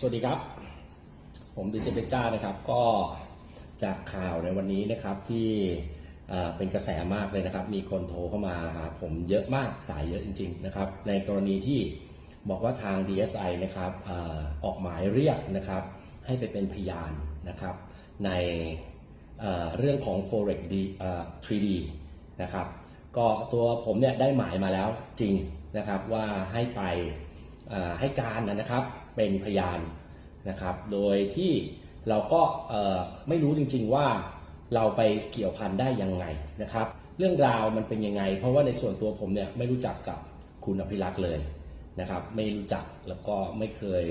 สวัสดีครับ ผมดีเจเปจ้านะครับ ก็จากข่าวในวันนี้นะครับที่เป็นกระแสมากเลยนะครับ มีคนโทรเข้ามาหาผมเยอะมากสายเยอะจริง ๆ นะครับ ในกรณีที่บอกว่าทาง DSI นะครับอออกหมายเรียกนะครับ ให้ไปเป็นพยานนะครับ ในเรื่องของ forex D 3D นะครับ ก็ตัวผมเนี่ยได้หมายมาแล้วจริงนะครับว่าให้ไปให้การนะครับ เป็นพยานนะครับ โดยที่เราก็ไม่รู้จริง ๆว่าเราไปเกี่ยวพันได้ยังไงนะครับ เรื่องราวมันเป็นยังไง เพราะว่าในส่วนตัวผมเนี่ยไม่รู้จักกับคุณอภิรักษ์เลยนะครับ ไม่รู้จักแล้วก็ไม่เคย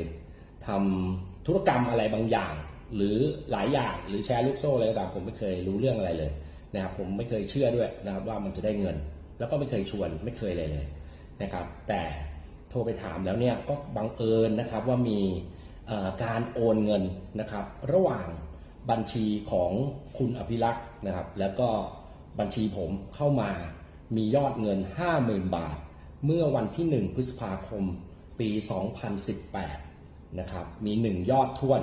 ทำธุรกรรมอะไรบางอย่าง หรือหลายอย่างหรือแชร์ลูกโซ่อะไรก็ตามผมไม่เคยรู้เรื่องอะไรเลยนะครับ ผมไม่เคยเชื่อด้วยนะครับว่ามันจะได้เงิน แล้วก็ไม่เคยชวนไม่เคยเลยเลยนะครับ แต่ โทรไปถามแล้วเนี่ยก็บังเอิญนะครับว่ามีการโอนเงินนะครับ ระหว่างบัญชีของคุณอภิรักษ์นะครับ แล้วก็บัญชีผมเข้ามามียอดเงิน 50,000 บาท เมื่อวันที่ 1 พฤษภาคม ปี 2018 นะครับ มี 1 ยอดท่วน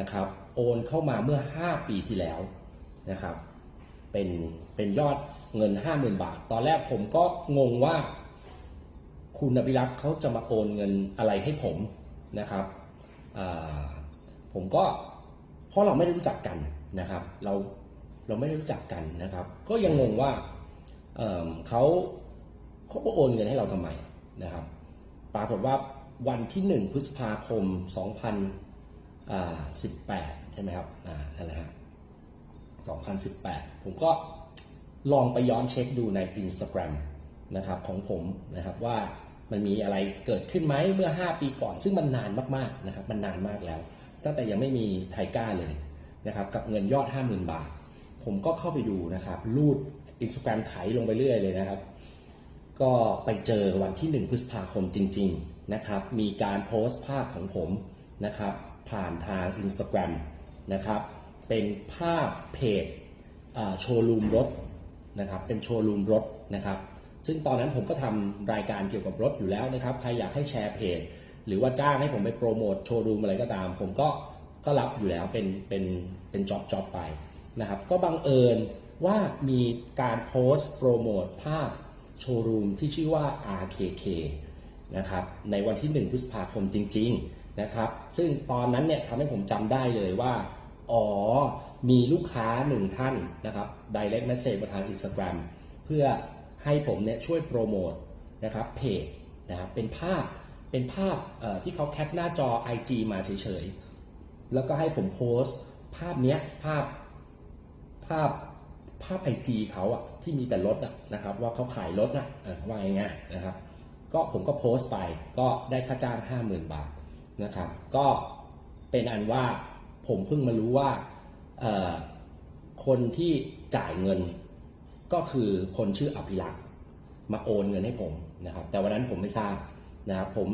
นะครับ โอนเข้ามาเมื่อ 5 ปีที่แล้วนะครับ เป็นเป็นยอดเงิน 50,000 บาท ตอนแรกผมก็งงว่า คุณอภิรักษ์เขาจะมาโอนเงินอะไรให้ผมนะครับผมก็เพราะเราไม่ได้รู้จักกันนะครับ เราเราไม่ได้รู้จักกันนะครับ ก็ยังงงว่าเเขาเขาโอนเงินให้เราทำไมนะครับ ปรากฏว่าวันที่ 1 พฤษภาคม 2018 ใช่ไหมครับนั่นแหละฮะ2018 ผมก็ลองไปย้อนเช็คดูใน Instagram นะครับของผมนะครับว่า มันมีอะไรเกิดขึ้นไหมเมื่อ 5 ปีก่อน ซึ่งมันนานมากๆนะครับมันนานมากแล้ว ตั้งแต่ยังไม่มีไทก้าเลยนะครับกับเงินยอด 50,000 บาท ผมก็เข้าไปดูนะครับรูด Instagram ไถลงไปเรื่อยเลยนะครับ ก็ไปเจอวันที่ 1 พฤษภาคมจริง ๆนะครับ มีการโพสต์ภาพของผมนะครับ ผ่านทาง Instagram นะครับ เป็นภาพเพจโชว์รูมรถนะครับ เป็นโชว์รูมรถนะครับ ซึ่งตอนนั้นผมก็ทำรายการเกี่ยวกับรถอยู่แล้วนะครับ ใครอยากให้แชร์เพจ หรือว่าจ้างให้ผมไปโปรโมทโชว์รูมอะไรก็ตาม ผมก็ก็รับอยู่แล้วเป็นเป็นเป็นจ็อบจ็อบไปนะครับ ก็บังเอิญว่ามีการโพสต์โปรโมทภาพโชว์รูมที่ชื่อว่า RKK นะครับในวันที่ 1 พฤษภาคมจริง ๆนะครับ ซึ่งตอนนั้นเนี่ยทำให้ผมจำได้เลยว่า อ๋อ มีลูกค้าหนึ่งท่านนะครับ direct message มาทาง Instagram เพื่อ ให้ผมเนี่ยช่วยโปรโมทนะครับเพจนะครับเป็นภาพเป็นภาพที่เขาแคปหน้าจอ IG มาเฉยๆ แล้วก็ให้ผมโพสต์ภาพเนี้ยภาพภาพภาพไอจีเขาอะที่มีแต่รถอะนะครับว่าเขาขายรถอะว่าง่ายๆนะครับ ก็ผมก็โพสต์ไปก็ได้ค่าจ้าง 50,000 บาทนะครับ ก็เป็นอันว่าผมเพิ่งมารู้ว่าคนที่จ่ายเงิน ก็คือคนชื่ออภิรักษ์มาโอนเงินให้ผมนะครับ แต่วันนั้นผมไม่ทราบนะครับผม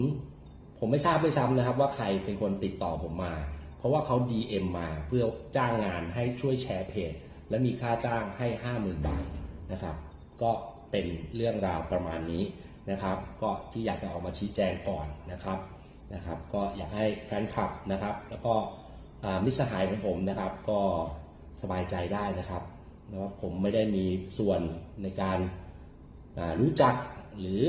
ผมไม่ทราบด้วยซ้ำนะครับ ว่าใครเป็นคนติดต่อผมมา เพราะว่าเขา DM มาเพื่อจ้างงานให้ช่วยแชร์เพจ และมีค่าจ้างให้ 50,000 บาทนะครับ ก็เป็นเรื่องราวประมาณนี้นะครับ ก็ที่อยากจะออกมาชี้แจงก่อนนะครับนะครับ ก็อยากให้แฟนคลับนะครับ แล้วก็มิสหายของผมนะครับ ก็สบายใจได้นะครับ นะครับผมไม่ได้มีส่วนในการารู้จักหรือ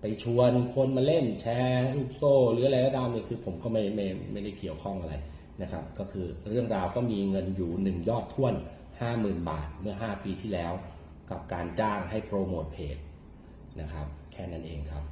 ไปชวนคนมาเล่นแชร์ลูกโซ่ หรืออะไรก็ตามเนี่ยคือผมก็ไม่ไม่ไม่ได้เกี่ยวข้องอะไรนะครับ ก็คือเรื่องราวก็มีเงินอยู่หนึ่งยอดท่วน 50,000 บาทเมื่อ 5 ปีที่แล้ว กับการจ้างให้โปรโมทเพจนะครับ แค่นั้นเองครับ